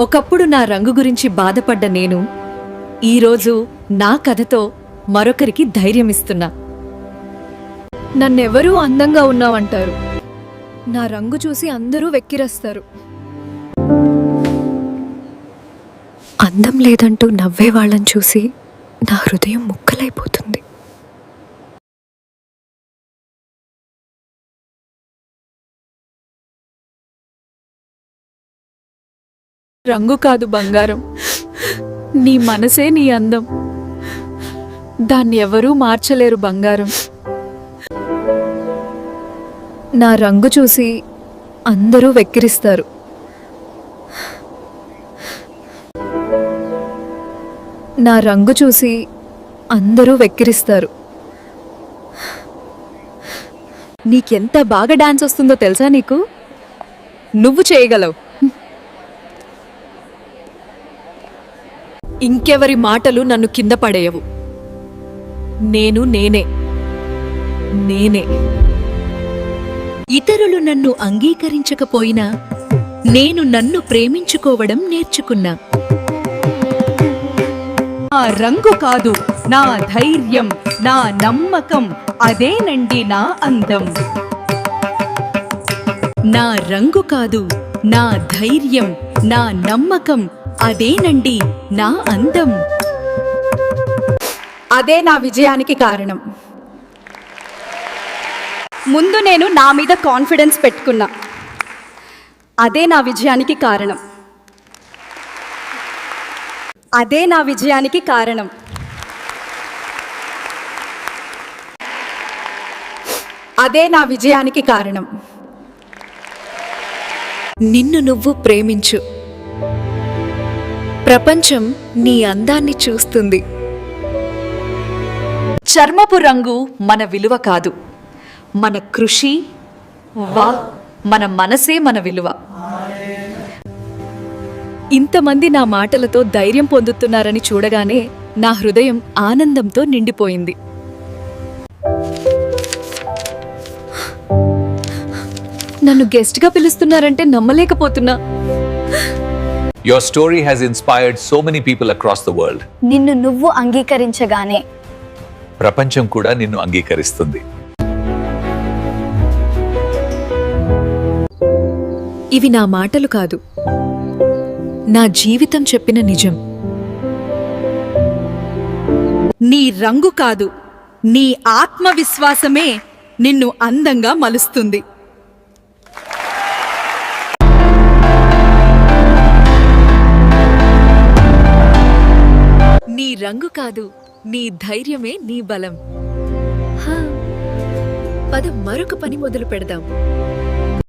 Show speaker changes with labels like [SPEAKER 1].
[SPEAKER 1] ఒకప్పుడు నా రంగు గురించి బాధపడ్డ నేను ఈరోజు నా కథతో మరొకరికి ధైర్యమిస్తున్నా.
[SPEAKER 2] నన్నెవరూ అందంగా ఉన్నావంటారు. నా రంగు చూసి అందరూ వెక్కిరస్తారు. అందం లేదంటూ నవ్వే వాళ్ళని చూసి నా హృదయం ముక్కలైపోతుంది. రంగు కాదు బంగారం. నీ మనసే నీ అందం. దాన్ని ఎవరూ మార్చలేరు బంగారం. నా రంగు చూసి అందరూ వెక్కిరిస్తారు. నా రంగు చూసి అందరూ వెక్కిరిస్తారు.
[SPEAKER 1] నీకెంత బాగా డాన్స్ వస్తుందో తెలుసా నీకు? నువ్వు చేయగలవు. ఇంకెవరి మాటలు నన్ను కింద పడేయవు. నేను నేనే. నేనే.
[SPEAKER 3] ఇతరులు నన్ను అంగీకరించకపోయినా నేను నన్ను ప్రేమించుకోవడం నేర్చుకున్నా.
[SPEAKER 4] నా రంగు కాదు నా ధైర్యం నా నమ్మకం అదేనండి నా అందం.
[SPEAKER 3] నా రంగు కాదు నా ధైర్యం నా నమ్మకం అదేనండి నా అందం.
[SPEAKER 5] అదే నా విజయానికి కారణం. ముందు నేను నా మీద కాన్ఫిడెన్స్ పెట్టుకున్నా. అదే నా విజయానికి కారణం. అదే నా విజయానికి కారణం. అదే నా విజయానికి కారణం.
[SPEAKER 1] నిన్ను నువ్వు ప్రేమించు. ప్రపంచం నీ అందాన్ని చూస్తుంది. చర్మపు రంగు మన విలువ కాదు. మన కృషి వా మన మనసే మన విలువ. ఇంతమంది నా మాటలతో ధైర్యం పొందుతున్నారని చూడగానే నా హృదయం ఆనందంతో నిండిపోయింది. నన్ను గెస్ట్గా పిలుస్తున్నారంటే నమ్మలేకపోతున్నా.
[SPEAKER 6] Your story has inspired so many people across the world.
[SPEAKER 7] నిన్ను నువ్వు అంగీకరించగానే.
[SPEAKER 6] ప్రపంచం కూడా నిన్ను అంగీకరిస్తుంది.
[SPEAKER 1] ఇవి నా మాటలు కాదు. నా జీవితం చెప్పిన నిజం.
[SPEAKER 4] నీ రంగు కాదు. నీ ఆత్మవిశ్వాసమే నిన్ను అందంగా మలుస్తుంది.
[SPEAKER 1] రంగు కాదు నీ ధైర్యమే నీ బలం. పద మరొక పని మొదలు పెడదాం